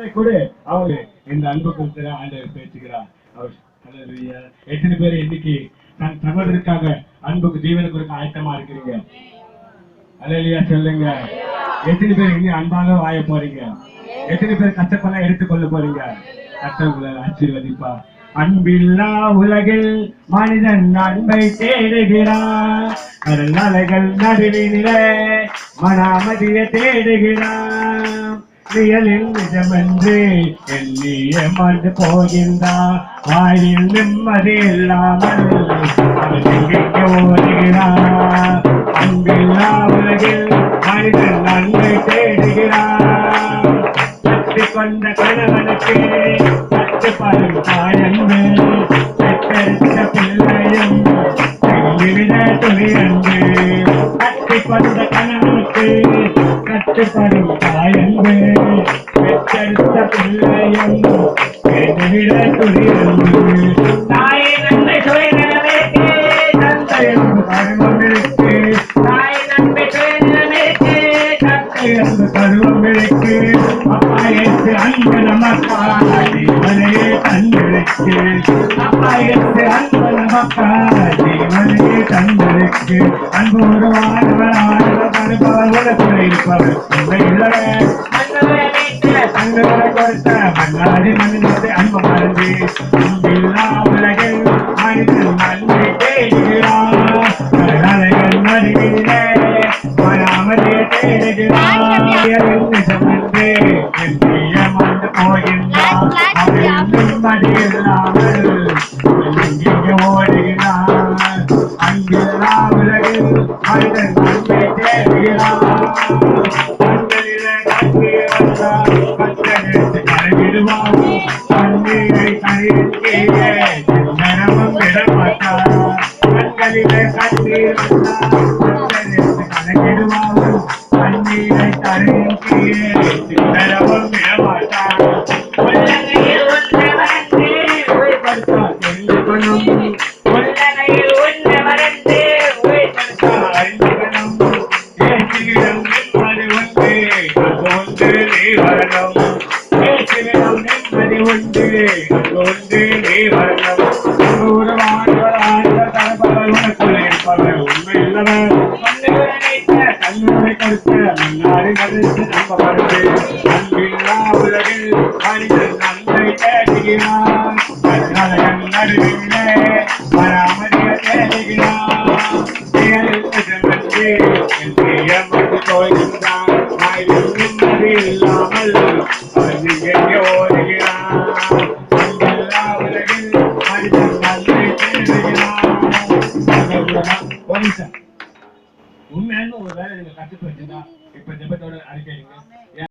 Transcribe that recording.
கரங்களை கூட அவங்க இந்த அன்பு கொடுத்துற ஆண்டவர் பேசுகிறார். அவர் எத்தனை பேர் இன்னைக்கு தன் சகோதரருக்காக அன்புக்கு ஜீவனுக்கு இருக்க ஆயத்தமா இருக்கிறீங்க? அலையா சொல்லுங்க. எத்தனை பேர் இன்னும் அன்பாக வாய போறீங்க? எத்தனை பேர் கஷ்டப்பெல்லாம் எடுத்துக்கொள்ள போறீங்க? கஷ்டங்களை ஆசீர்வதிப்பா அன்பில்லா உலகில் மனிதன் அன்பை தேடுகிறான். கடல் அலைகள் நடுவினிலே மனாமதிய தேடுகிறான். நிழலில் நிஜமென்று எண்ணிய ஏமாந்து போகின்றான் வாயில் நிம்மதி இல்லாமல் அவன் எங்கெங்கே ஓடுகிறான் அன்பில்லா உலகில் மனிதன் நன்மை தேடுகிறான் கட்டி கொண்ட கணவனுக்கு கட்டுப்பாடும் தாயன்பு. பெற்றெடுத்த பிள்ளையும் விட துணியன்பு கட்டி கொண்ட கணவனுக்கு கட்டுப்படும் தாயன்பு. சுயநலமேற்கு தந்தையும் பருவம் இருக்கு அப்பா எட்டு அன்பு நமக்கா ஜீவனையே தந்திருக்கு அப்பா அன்பு நமக்கா ஜீவனையே தந்திருக்கு இருப்பவர் உண்மை உள்ளவர் தங்களை கொடுத்த மன்னாடி மனிதத்தை அன்பு மறந்து அன்பில்லா உலகில் மனிதன் நன்மை தேடுகிறார் கடலைகள் மறிவிலே வராமலே தேடுகிறார் நிஜமென்று என் பிரியமாண்டு போகின்றார் அவன் நிம்மதி இல்லாமல் எங்கெங்கே ஓடுகிறார் அங்கில்லா உலகில் மனிதன் நன்மை தேடுகிறார் ஒன்றை மறந்து ஓய்வெடுத்தால் அறிந்துகொள்ளும் ஏசுவிடம் நிம்மதி உண்டு அங்கு ஒன்று நீ வரணும் உனக்குள்ளே உண்மையான ஒரு வேலை நீங்க கத்துட்டு வச்சிருந்தா இப்ப ஜெபத்தோட அறிக்கைங்க